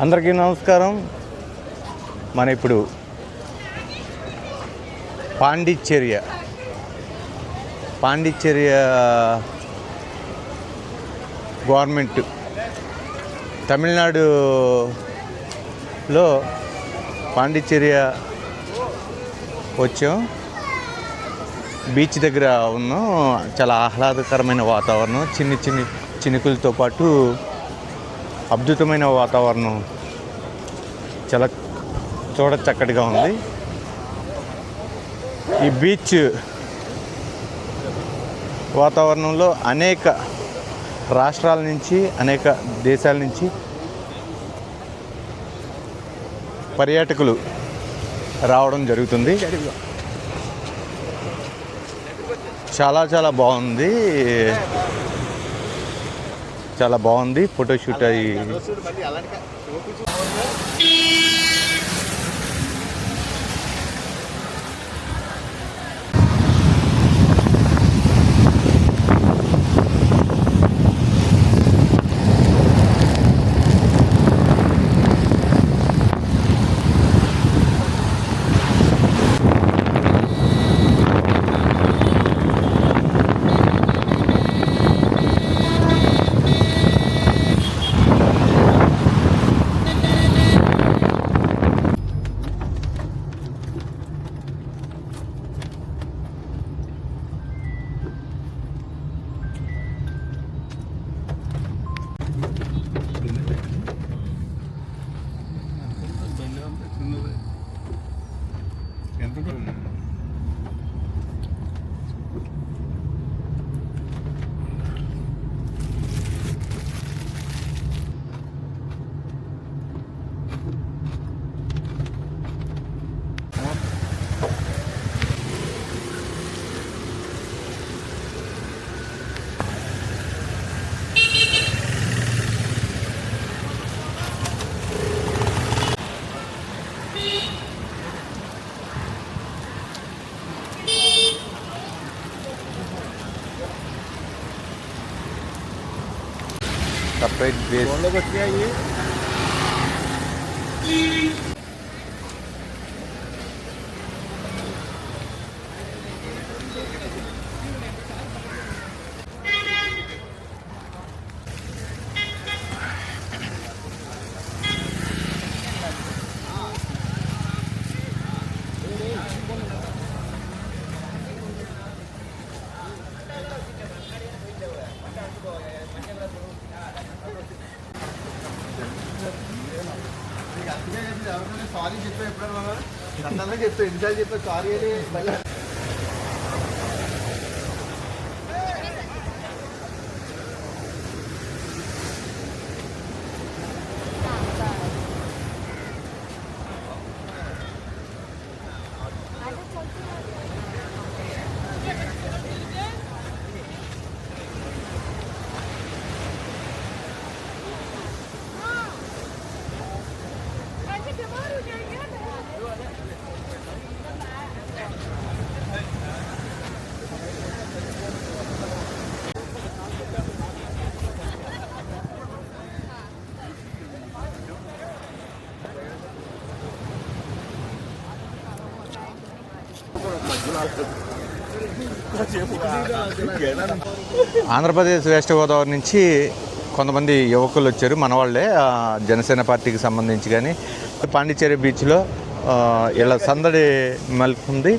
అందరికీ నమస్కారం. మన ఇప్పుడు పాండిచ్చేరియ పాండిచ్చేరియ గవర్నమెంట్ తమిళనాడులో పాండిచ్చేరియ వచ్చాం. బీచ్ దగ్గర ఉన్నాం. చాలా ఆహ్లాదకరమైన వాతావరణం చిన్ని చిన్ని చినుకులతో పాటు అద్భుతమైన వాతావరణం చాలా చూడ చక్కటిగా ఉంది. ఈ బీచ్ వాతావరణంలో అనేక రాష్ట్రాల నుంచి అనేక దేశాల నుంచి పర్యాటకులు రావడం జరుగుతుంది. చాలా చాలా బాగుంది. చాలా బాగుంది. ఫోటోషూట్ అయ్యి. सेपरेट बेस ये। సపరేట్ బేస్ సారీ చెప్పా ఎప్పుడన్నా? అన్నమే చెప్తా ఎన్నిసార్లు చెప్పా సారీ అని. మళ్ళీ ఆంధ్రప్రదేశ్ వెస్ట్ గోదావరి నుంచి కొంతమంది యువకులు వచ్చారు. మన వాళ్ళే జనసేన పార్టీకి సంబంధించి కానీ పాండిచ్చేరి బీచ్లో ఇలా సందడి మెలుపుంది.